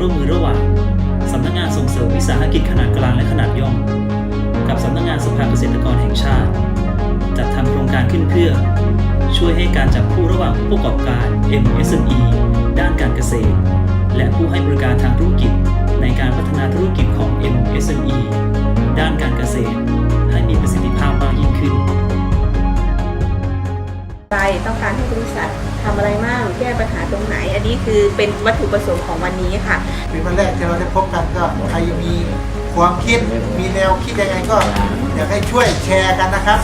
ร่วมมือระหว่างสำนักงานส่งเสริมวิสาหกิจขนาดกลางและขนาดย่อม กับสำนักงานสภาเกษตรกรแห่งชาติ จัดทำโครงการขึ้นเพื่อ ช่วยให้การจับคู่ระหว่างผู้ประกอบการ MSME ด้านการเกษตร และผู้ให้บริการทางธุรกิจ ในการพัฒนาธุรกิจของ MSME ด้านการเกษตร ให้มีประสิทธิภาพมากยิ่งขึ้นไรต้องการให้บริษัททำอะไรบ้าง แก้ปัญหาตรงไหน อันนี้คือเป็นวัตถุประสงค์ของวันนี้ค่ะ เป็นวันแรกที่เราได้พบกันก็ใครมีความคิดมีแนวคิดยังไงก็อยากให้ช่วยแชร์กันนะครับ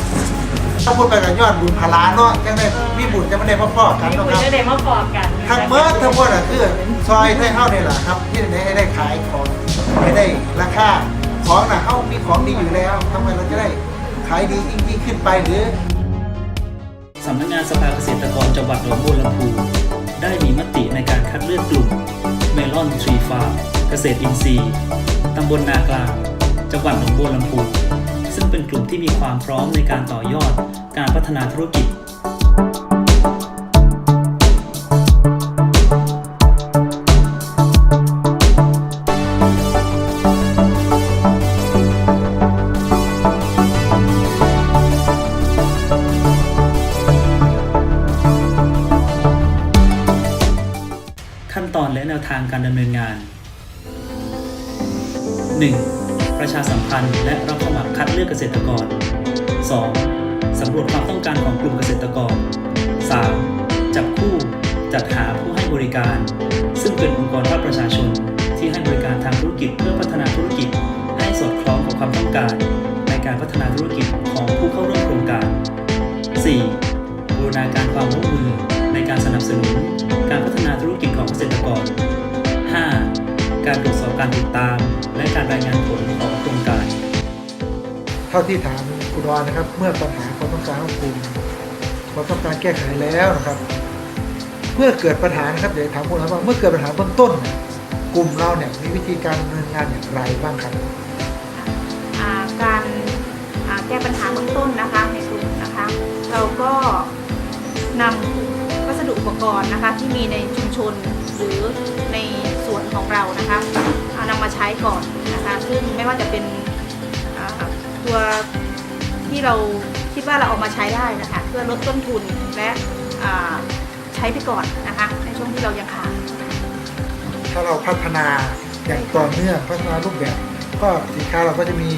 ถ้าพูดไปกับยอดบุญพลาเนาะจังได้มีบุญจะไม่ได้พ่อๆกันมีเนาะคุคณรับก็ได้มาพอกันทั้งเมื่อทั้งหมดอะคือซอยให้เข้าเนี่ยแหละครับที่ได้ให้ได้ขายของให้ได้ราคาของน่ะเข้ามีของดีอยู่แล้วทำไมเราจะได้ขายดียิ่งๆขึ้นไปหรือ สำนักงานสภาเกษตรกรจังหวัดหนองบัวลำพูได้มีมติในการคัดเลือกกลุ่มเมลอนทรีฟาร์มเกษตรอินทรีย์ตำบลนากลาง จังหวัดหนองบัวลำพูซึ่งเป็นกลุ่มที่มีความพร้อมในการต่อยอดการพัฒนาธุรกิจ ขั้นตอนและแนวทางการดำเนินงาน 1. ประชาสัมพันธ์และรับสมัครคัดเลือกเกษตรกร 2. สำรวจความต้องการของกลุ่มเกษตรกร 3. จับคู่จัดหาผู้ให้บริการ ซึ่งเป็นองค์กรภาคประชาชน ที่ให้บริการทางธุรกิจเพื่อพัฒนาธุรกิจ ให้สอดคล้องกับความต้องการ ในการพัฒนาธุรกิจของผู้เข้าร่วมโครงการ 4. บูรณาการความร่วมมือ การสนับสนุน การพัฒนาธุรกิจของเกษตรกร 5. การตรวจสอบการติดตาม และการรายงานผลของโครงการ เท่าที่ถามคุณวานะครับ เมื่อปัญหาความต้องการของกลุ่มความต้องการแก้ไขแล้วนะครับ เมื่อเกิดปัญหานะครับเดี๋ยวถามคุณวาว่าเมื่อเกิดปัญหาเบื้องต้นเนี่ยกลุ่มเราเนี่ยมีวิธีการดำเนินงานอย่างไรบ้างครับอ่าการอ่าแก้ปัญหาเบื้องต้นนะคะในกลุ่มนะคะ เราก็นำวัสดุ อุปกรณ์นะคะที่มีในชุมชนหรือในสวนของเรานะคะเอานำมาใช้ก่อนนะคะ ซึ่งไม่ว่าจะเป็นอ่าตัวที่เราคิดว่าเราเอามาใช้ได้นะคะเพื่อลดต้นทุนและอ่าใช้ไปก่อนนะคะในช่วงที่เรายังขาดถ้าเราพัฒนาอย่างต่อเนื่องพัฒนารูปแบบ ก็สินค้าเราก็จะมี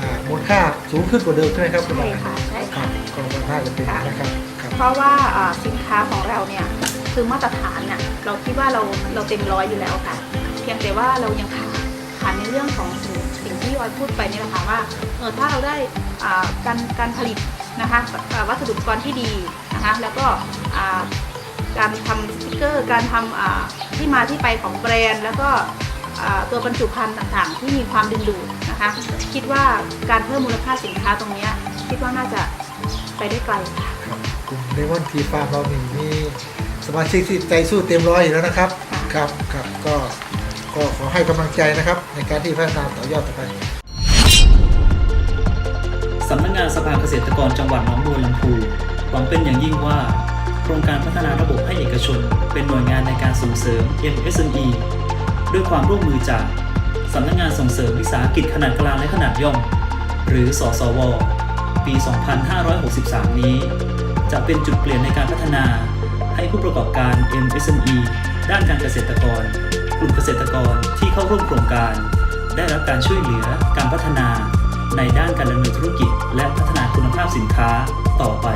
อ่ามูลค่าสูงขึ้นกว่าเดิมใช่ไหมครับคุณใช่วาค่ะใช่ครัค่ะบก็น่าจะเป็นนะครับครับ เพราะว่าสินค้าของเราเนี่ยคือมาตรฐานน่ะเราคิดว่าเราเราเต็มร้อยอยู่แล้วค่ะ เพียงแต่ว่าเรายังขาดขาดในเรื่องของสิ่งที่ออยพูดไปนี่แหละค่ะว่าเออถ้าเราได้การการผลิตนะคะวัสดุอุปกรณ์ที่ดีนะคะแล้วก็การทำสติกเกอร์การทำที่มาที่ไปของแบรนด์ แล้วก็ตัวบรรจุภัณฑ์ต่างๆ ที่มีความดึงดูดนะคะคิดว่าการเพิ่มมูลค่าสินค้าตรงนี้คิดว่าน่าจะไปได้ไกลค่ะ กลุ่มเลมอนทีฟาร์มเรานี่มีสมาชิกที่ใจสู้เต็มร้อยอยู่แล้วนะครับค่ะครับครับก็ก็ขอให้กำลังใจนะครับ ในการที่พัฒนาต่อยอดต่อไปสำนักงานสภาเกษตรกรจังหวัดหนองบัวลำพูหวังเป็นอย่างยิ่งว่า โครงการพัฒนาระบบให้เอกชน เป็นหน่วยงานในการส่งเสริม MSME ด้วยความร่วมมือจากสำนักงานส่งเสริมวิสาหกิจขนาดกลางและขนาดย่อม หรือสสว ปี 2563 นี้ จะเป็นจุดเปลี่ยนในการพัฒนา ให้ผู้ประกอบการ MSME ด้านการเกษตรกร กลุ่มเกษตรกรที่เข้าร่วมโครงการ ได้รับการช่วยเหลือการพัฒนา ในด้านการดำเนินธุรกิจ และพัฒนาคุณภาพสินค้าต่อไป